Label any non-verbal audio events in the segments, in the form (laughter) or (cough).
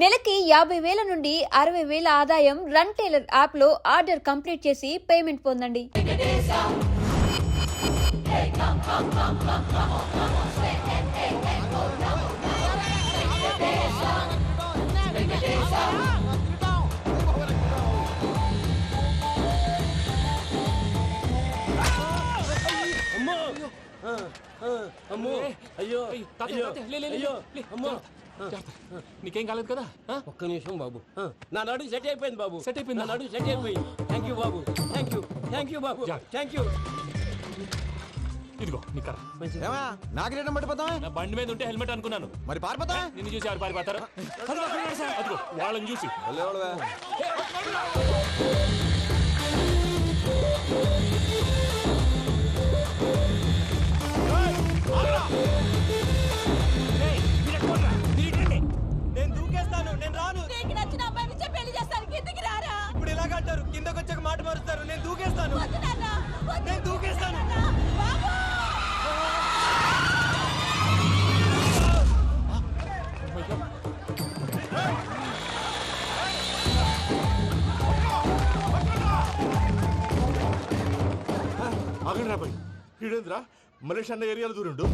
నెలకి యాభై వేల నుండి అరవై వేల ఆదాయం రన్ టైలర్ యాప్లో ఆర్డర్ కంప్లీట్ చేసి పేమెంట్ పొందండి. అమ్మో! అయ్యో! అయ్యో తాతయ్య, లే, లే, లే, అయ్యో! లే, అమ్మో. నీకేం కాలేదు కదా? ఒక్క నిమిషం బాబు. నా నడు సెట్ అయిపోయింది బాబు. సెట్ అయిపోయిందా? నా నడు సెట్ అయిపోయింది. థ్యాంక్ యూ బాబు. థ్యాంక్ యూ థ్యాంక్ యూ బాబు. థ్యాంక్ యూ ఇదిగో నీ కర్ర. ఏమా నాకు రేటం నా బండి మీద ఉంటే హెల్మెట్ అనుకున్నాను. మరి పారిపోతా నిన్ను చూసి ఎవరు పారిపోతారు? అదిగో, అదిగో వాళ్ళని చూసి. కిందకు వచ్చాక మాట మారుస్తారు. నేను దూకేస్తాను. నేను దూకేస్తాను. బాబు! ఆగండి రాబాయ్ ఈడేంద్రా? మలేషియా అన్న ఏరియాలో దూరిండు.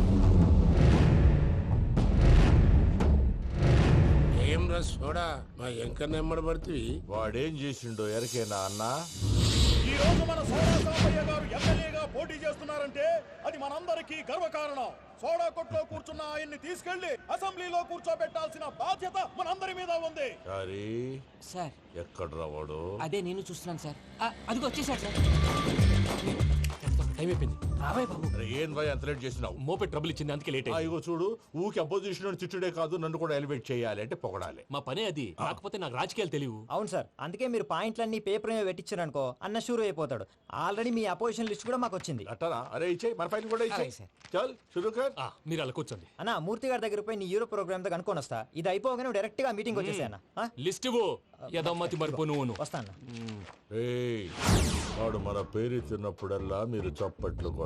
సోడా. మా ఎంకర్ నెమ్మడబడుతుంది వాడేం చేసిండో ఎరకేనా అన్న? ఈ రోజు మన సోడా సాంబయ్య గారు ఎమ్మెల్యేగా పోటీ చేస్తున్నారంటే అది మనందరికీ గర్వకారణం. సోడా కొట్లో కూర్చున్న ఆయన్ని తీసుకెళ్ళి అసెంబ్లీలో కూర్చోబెట్టాల్సిన బాధ్యత మనందరి మీద ఉంది. సారీ. సార్. ఎక్కడ రావాడు అదే నేను చూస్తున్నాను సార్. అదిగో వచ్చేసాడు సార్. టైం అయిపోయింది. రాబాయ్ బాబు. అరే ఏం భయ ఎంత లేట్ చేసినావు మోపే ట్రబుల్ ఇచ్చింది అందుకే లేట్ ఆ, అయింది. ఇగో చూడు ఊకి అపోజిషన్ తిట్టుడే కాదు నన్ను కూడా ఎలివేట్ చేయాలి అంటే పొగడాలి. మా పనే అది. కాకపోతే నాకు రాజకీయాలు తెలియవు. అవును సార్ అందుకే మీరు పాయింట్లన్నీ పేపర్ మీద అన్న షూర్ అయిపోతాడు. ఆల్రెడీ మీ అపోజిషన్ లిస్ట్ కూడా మాకు వచ్చింది. అట్టనా? అరే ఇచ్చేయి మన ఫైల్ కూడా ఇచ్చేయి. అలాగే సార్. చల్ షురూ కర్ ఆ, మీరు అలా కూర్చోండి. అన్న మూర్తి గారి దగ్గర పోయి నీ యూరో ప్రోగ్రామ్ వస్తా. ఇది అయిపోగానే డైరెక్ట్గా మీటింగ్ వచ్చేసాను లిస్ట్ ఇవ్వు. యదమ్మతి మరిపో నువ్వు వస్తా అన్న. ఏయ్ వాడు మన పేరు తిన్నప్పుడల్లా మీరు చప్పట్లు కొట్టాలి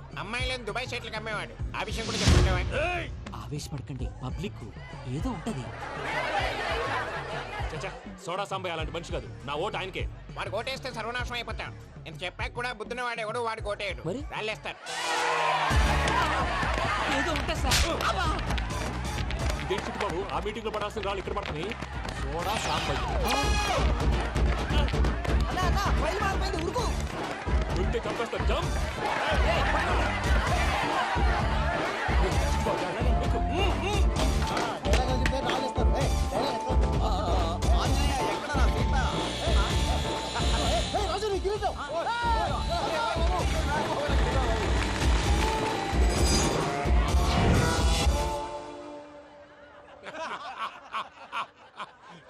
అమ్మాయిలను దుబాయ్ సైట్లకు అమ్మేవాడు. ఆ విషయం కూడా చెప్పమంటావా ఆవేశపడకండి పబ్లిక్ ఏదో ఉంటది. చచ్చా సోడా సాంబయ్య అలాంటి మనిషి కాదు. నా ఓటు ఆయనకే. వాడు కోటేస్తే సర్వనాశనం అయిపోతాం. ఇంత చెప్పాక కూడా బుద్ధిన వాడు ఎవడు వాడు కోటేయడు మరి? రాళ్ళేస్తారు. ఏదో ఉంటా సార్. అబ్బా! ఇదేంటి చిట్టు బాబు? ఆ మీటింగ్లో పడాల్సిన రాళ్ళు ఇక్కడ పడుతుంది సోడా సాంబయ్య. ఉంటే చంపేస్తారు జంప్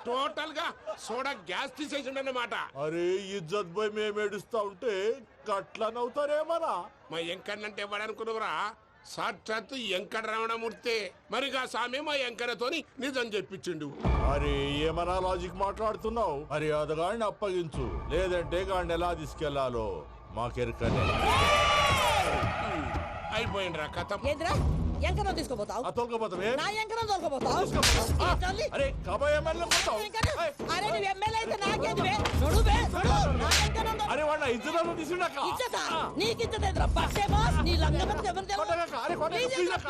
టోటల్గా సోడా గ్యాస్ తీసేసిండు అన్నమాట అరే ఇజ్జత్ పోయి మేము ఏడుస్తా ఉంటే గట్ల నవ్వుతారేమరా మా ఎంకన్నంటే ఎవడనుకున్నావురా? సాక్షాత్తు ఎంకట రమణమూర్తి మరిగా సామె మా ఎంకరతోని నిజం చెప్పించిండు. అరే ఏమన్నా లాజిక్ మాట్లాడుతున్నావు? మరి అదగాడిని అప్పగించు. లేదంటే గాడిని ఎలా తీసుకెళ్ళాలో? మాకెరకనే. అయిపోయిండ్రా కథ. ఏంద్రా? ఎంకరం తీసుకోపోతావు? తోలుకోపోతావే? నా ఎంకరం తోలుకోపోతావు? తల్లి. అరే కాబోయే ఎమ్మెల్యే పోతావు. అరే నువ్వు ఎమ్మెల్యే అయితే నాకేంది బే? నడు. నా ఎంకరం తో- అరే వాడు ఇద్దరు తీసుకున్నాక. ఇచ్చేదా? నీకు ఇచ్చేదేంద్రా? బస్సేమో? నీ లంగమని ఎవరు తెలుసు? అరే కొట్టగాక,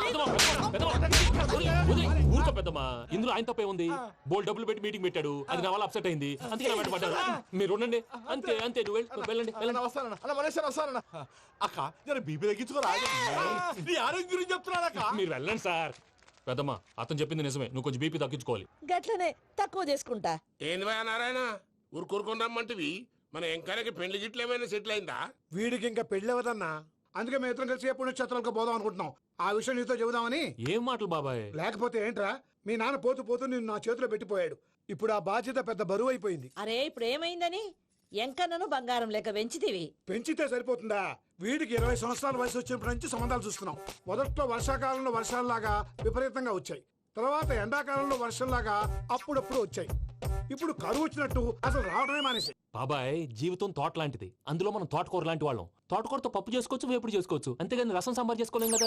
ఊరుకో పెద్దమ్మా? ఇందులో ఆయన తప్పే ఉంది. బోల్ డబ్బులు పెట్టి మీటింగ్ పెట్టాడు. అది నా వల్ల అప్సెట్ అయింది. అందుకే నా వెంట పడ్డాడు. మీరు ఉండండి. అంతే అంతే. నువ్వు వెళ్ళు, వెళ్ళండి వెళ్ళండి. వస్తానన్న. అన్న మలేశ్వర వస్తానన్న. అక్క జర బీపీ తగ్గించుకోరా? నీ ఆరోగ్యం గురించి చెప్తున్నాను అక్క. మీరు వెళ్ళండి సార్. పెద్దమ్మా అతను చెప్పింది నిజమే. నువ్వు కొంచెం బీపీ తగ్గించుకోవాలి. గట్లనే తక్కువ చేసుకుంటా. ఏంది భయ నారాయణ? ఊరుకూరుకొని రమ్మంటివి? మన ఎంకరకి పెళ్ళి గిట్లు ఏమైనా సెటిల్ అయిందా? వీడికి ఇంకా పెళ్ళవదన్నా అందుకే మేము ఇద్దరం కలిసి పుణ్యక్షేత్రాలకు పోదాం అనుకుంటున్నాం. ఆ విషయం నీతో చెబుదామని. ఏం మాటలు బాబాయ్? లేకపోతే ఏంట్రా మీ నాన్న పోతూ పోతూ నిన్ను నా చేతిలో పెట్టిపోయాడు. ఇప్పుడు ఆ బాధ్యత పెద్ద బరువు అయిపోయింది. అరే ఇప్పుడు ఏమైందని? ఎంకన్నను బంగారం లెక్క పెంచితివి. పెంచితే సరిపోతుందా? వీడికి ఇరవై సంవత్సరాల వయసు వచ్చినప్పటి నుంచి సంబంధాలు చూస్తున్నాం. మొదట్లో వర్షాకాలంలో వర్షాలలాగా విపరీతంగా వచ్చాయి. తర్వాత ఎండాకాలంలో వర్షంలాగా అప్పుడప్పుడు వచ్చాయి. ఇప్పుడు కరువు వచ్చినట్టు అసలు రావడమే మానేసి బాబాయ్ జీవితం తోట లాంటిది అందులో మనం తోటకూర లాంటి వాళ్ళం. తోటకూరతో పప్పు చేసుకోవచ్చు వేపుడు చేసుకోవచ్చు. అంతేగాని రసం సాంబార్ చేసుకోలేం కదా?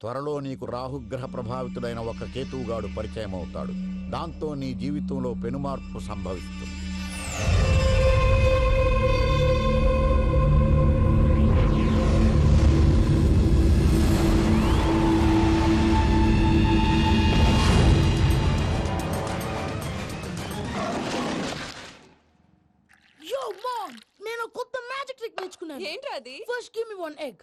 త్వరలో నీకు రాహుగ్రహ ప్రభావితుడైన ఒక కేతువుగాడు పరిచయం అవుతాడు దాంతో నీ జీవితంలో పెనుమార్పు సంభవిస్తుంది. నేను కొత్త మ్యాజిక్ ట్రిక్ నేర్చుకున్నాను. ఏంట్రా అది? First give me one egg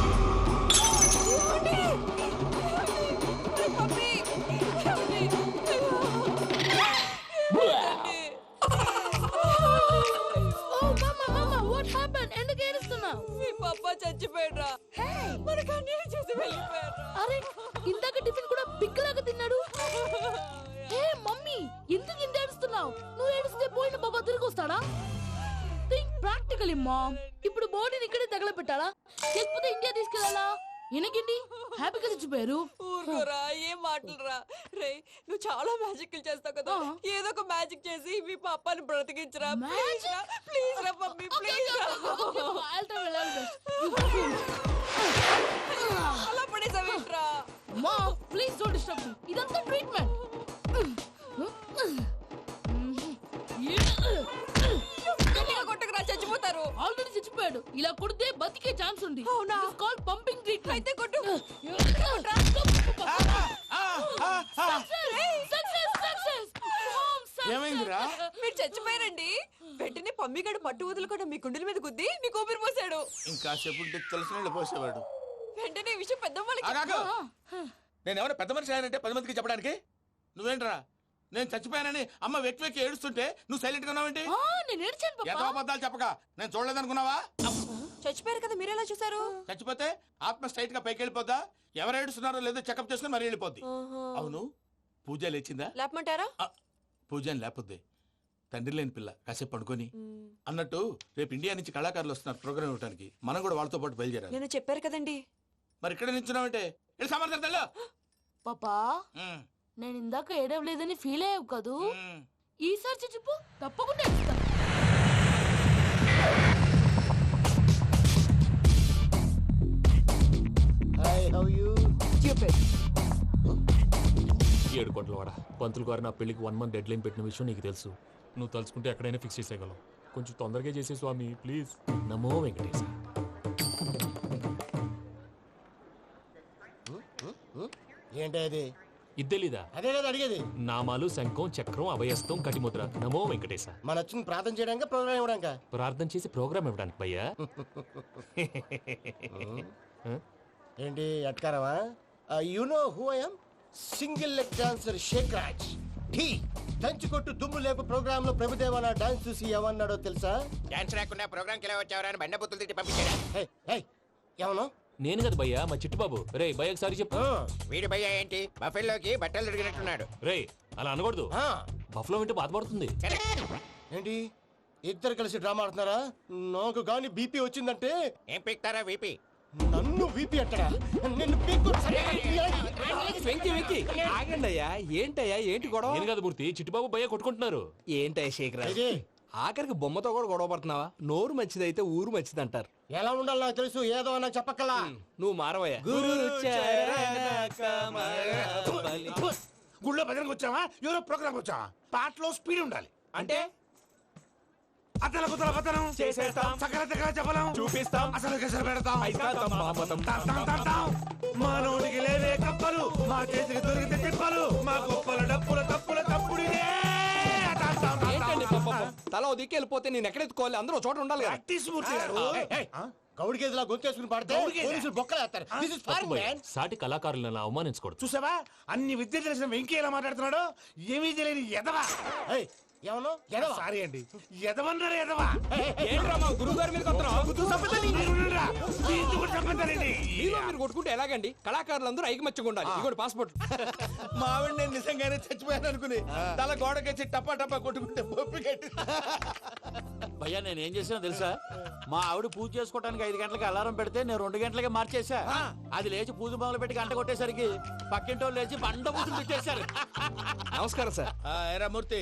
magic చేసి మీ పాపాని బ్రతికించరా? ప్లీజ్? రా ప్లీజ్ రా మమ్మీ ప్లీజ్ రా. అలా పడేసావేంట్రా మా ప్లీజ్ డోంట్ డిస్టర్బ్ మీ ఇదంతా ట్రీట్మెంట్ గట్టిగా కొట్టకురా చచ్చిపోతారు. ఆల్రెడీ చచ్చిపోయాడు. ఇలా కొడితే బతికే ఛాన్స్ ఉంది. అవునా? కాల్ పంపింగ్ ట్రీట్మెంట్ అయితే కొట్టు. ఏమైందిరా? మీరు చచ్చిపోయారండి. వెంటనే పమ్మిగాడు మట్టు వదులుకుండా మీ గుండెల మీద గుద్ది మీకు ఊపిరి పోసాడు. ఇంకా చెప్పు తెలిసిన పోసేవాడు. వెంటనే ఈ విషయం పెద్ద. నేను ఎవరైనా పెద్ద మనిషి ఆయనంటే పది మందికి చెప్పడానికి? నువ్వేంట్రా? నేను చచ్చిపోయానని అమ్మ వెక్కి వెక్కి ఏడుస్తుంటే నువ్వు సైలెంట్గా ఉన్నావేంటి? నేను ఏడ్చాను పాపా. చెప్పక నేను చూడలేదనుకున్నావా? చచ్చిపోయారు కదా మీరెలా చూసారు చచ్చిపోతే ఆత్మ స్ట్రైట్గా పైకి వెళ్ళిపోద్దా? ఎవరు ఏడుస్తున్నారో లేదో చెకప్ చేసుకుని మరీ వెళ్ళిపోద్ది. అవును? పూజ లేచిందా? లేపమంటారా? ఆ, పూజ అని లేకపోద్ది తండ్రి లేని పిల్ల కాసేపు పడుకొని అన్నట్టు రేపు ఇండియా నుంచి కళాకారులు వస్తున్నారు ప్రోగ్రామ్ ఇవ్వడానికి మనం కూడా వాళ్ళతో పాటు బయలుదేరాలి. నేను చెప్పారు కదండి. మరి ఇక్కడ సమాధానం తెల్లో పాపా నేను ఇందాక ఏడవలేదని ఫీల్ అయ్యావు కదూ? ఈసారి చచ్చిపో తప్పకుండా ఏడుస్తా. ఏడు కోట్ల వాడ? పంతులు గారు నా పెళ్ళికి వన్ మంత్ డెడ్ లైన్ పెట్టిన విషయం నీకు తెలుసు. నువ్వు తలుచుకుంటే ఎక్కడైనా ఫిక్స్ చేసేయగలవు. కొంచెం తొందరగా చేసే స్వామి ప్లీజ్ నమో వెంకటేశ. ఏంటి అది? ఇది తెలీదా అదే కదా అడిగేది. నామాలు శంఖం చక్రం అభయస్తం కటిముద్ర. నమో వెంకటేశ. మన వచ్చింది ప్రార్థన చేయడానికి ప్రోగ్రామ్ ఇవ్వడానికి? ప్రార్థన చేసి ప్రోగ్రామ్ ఇవ్వడానికి భయ్యా. (laughs) ఏంటి ఎట్కారమా you know who I'm single leg dancer shake Raj ఠీ దంచి కొట్టు దుమ్ము లేపు ప్రోగ్రామ్లో ప్రభుదేవ నా డాన్స్ చూసి ఏమన్నాడో తెలుసా? డాన్స్ రాకుండా ప్రోగ్రామ్కి ఎలా వచ్చావరా అని బండ బుద్ధులు తిట్టి పంపించాడా? హే హే ఏమను నేను కదా భయ్యా మా చిట్టుబాబు. రే భయ్య ఒకసారి చెప్పు. వీడి భయ్య ఏంటి? బఫెల్లోకి బట్టలు తిరిగినట్టున్నాడు. రే అలా అనకూడదు. బఫ్లో వింటే బాధపడుతుంది ఏంటి? ఇద్దరు కలిసి డ్రామా ఆడుతున్నారా? నాకు గాని బీపీ వచ్చిందంటే? ఏం పీక్తారా వీపీ నన్ను బీపీ అట్టడా నిన్ను పీక్కు వెంకి వెంకి. ఆగండి అయ్యా. ఏంటయ్యా? ఏంటి గొడవ? నేను కదా మూర్తి చిట్టుబాబు భయ్య కొట్టుకుంటున్నారు. ఏంటయ్యా శేఖర్? ఆఖరికి బొమ్మతో కూడా గొడవ పడుతున్నావా? నోరు మంచిదైతే ఊరు మంచిది అంటారు ఎలా ఉండాలో నాకు తెలుసు ఏదో నాకు చెప్పక్కలా. నువ్వు మారవయ్యా. గుళ్ళో భజనకు వచ్చావా? ఎవరో ప్రోగ్రామ్ వచ్చావా? పాటలో స్పీడ్ ఉండాలి. అంటే? అతల కుతల పతనం చేసేస్తాం. సకల దగ్గర చెప్పలేం చూపిస్తాం. అసలు గసలు పెడతాం. అయితాం బాపతం తాం తాం తాం తాం. మానవుడికి లేవే కప్పలు మా చేతికి దొరికితే తిప్పలు మా గొప్పల డప్పుల తప్పుల తప్పుడిదే. ఏంటండి పాపం? తల ఓ దిక్కు వెళ్ళిపోతే నేను ఎక్కడెత్తుకోవాలి అందరూ ఒక చోట ఉండాలి కదా. ప్రాక్టీస్ మూర్తి గారు. గౌడి గేదెలా గొంతేసుకుని పడితే గౌడి గేదె? పోలీసులు బొక్కలు వేస్తారు. దిస్ ఇస్ తప్పు ఫారెన్ భయ్యా. మ్యాన్ సాటి కళాకారులను అలా అవమానించకూడదు? చూసావా? అన్ని విద్య తెలిసిన వెంకీ ఎలా మాట్లాడుతున్నాడు? ఏమీ తెలియని ఎదవా ఏమను? ఎడవ? సారీ అండి. ఎదవన్నారు ఎదవా? ఏంట్రా మా గురువు గారి మీద గుర్తు సంపదని మీరుండురా. దీంతో కూడా సంపదనండి. మీలో మీరు కొట్టుకుంటే ఎలాగండి? కళాకారులందరూ ఐకమత్యంగా ఉండాలి. ఇదిగోటి పాస్పోర్ట్. మా ఆవిడ నేను నిజంగానే చచ్చిపోయాను అనుకుని తల గోడకొచ్చి టపా టపా కొట్టుకుంటే కట్టి భయ్యా నేను ఏం చేసినా తెలుసా? మా ఆవిడ పూజ చేసుకోవడానికి ఐదు గంటలకి అలారం పెడితే నేను రెండు గంటలకి మార్చేసా అది లేచి పూజ మొదలు పెట్టి గంట కొట్టేసరికి పక్కింటి వాళ్ళు లేచి బండ పూజలు పెట్టేశారు నమస్కారం సార్. ఎరా మూర్తి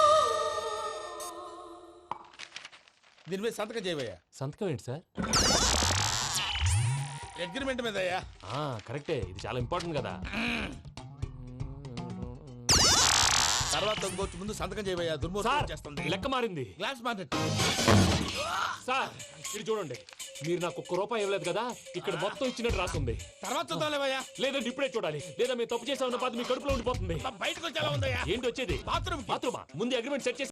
దీని మీద సంతకం చేయవయ్యా. సంతకం ఏంటి సార్? అగ్రిమెంట్ మీద అయ్యా ఆ, కరెక్టే. ఇది చాలా ఇంపార్టెంట్ కదా. తర్వాత ఇంకొచ్చి ముందు సంతకం చేయవయ్యా. సార్ దుర్మోహం చేస్తుంది. లెక్క మారింది. గ్లాస్ మార్కెట్ సార్ ఇది చూడండి. మీరు నాకు ఒక్క రూపాయి ఇవ్వలేదు కదా? ఇక్కడ మొత్తం ఇచ్చినట్టు రాస్తుంది. తర్వాత చూద్దాంలేవయ్యా. లేదంటే ఇప్పుడే చూడాలి. లేదా మీరు తప్పు చేసామన్న బాధ మీ కడుపులో ఉండిపోతుంది. బయటకు వచ్చేలా ఉందయ్యా. ఏంటి వచ్చేది? బాత్రూమ్ బాత్రూమా ముందు అగ్రిమెంట్ సెట్ చేసి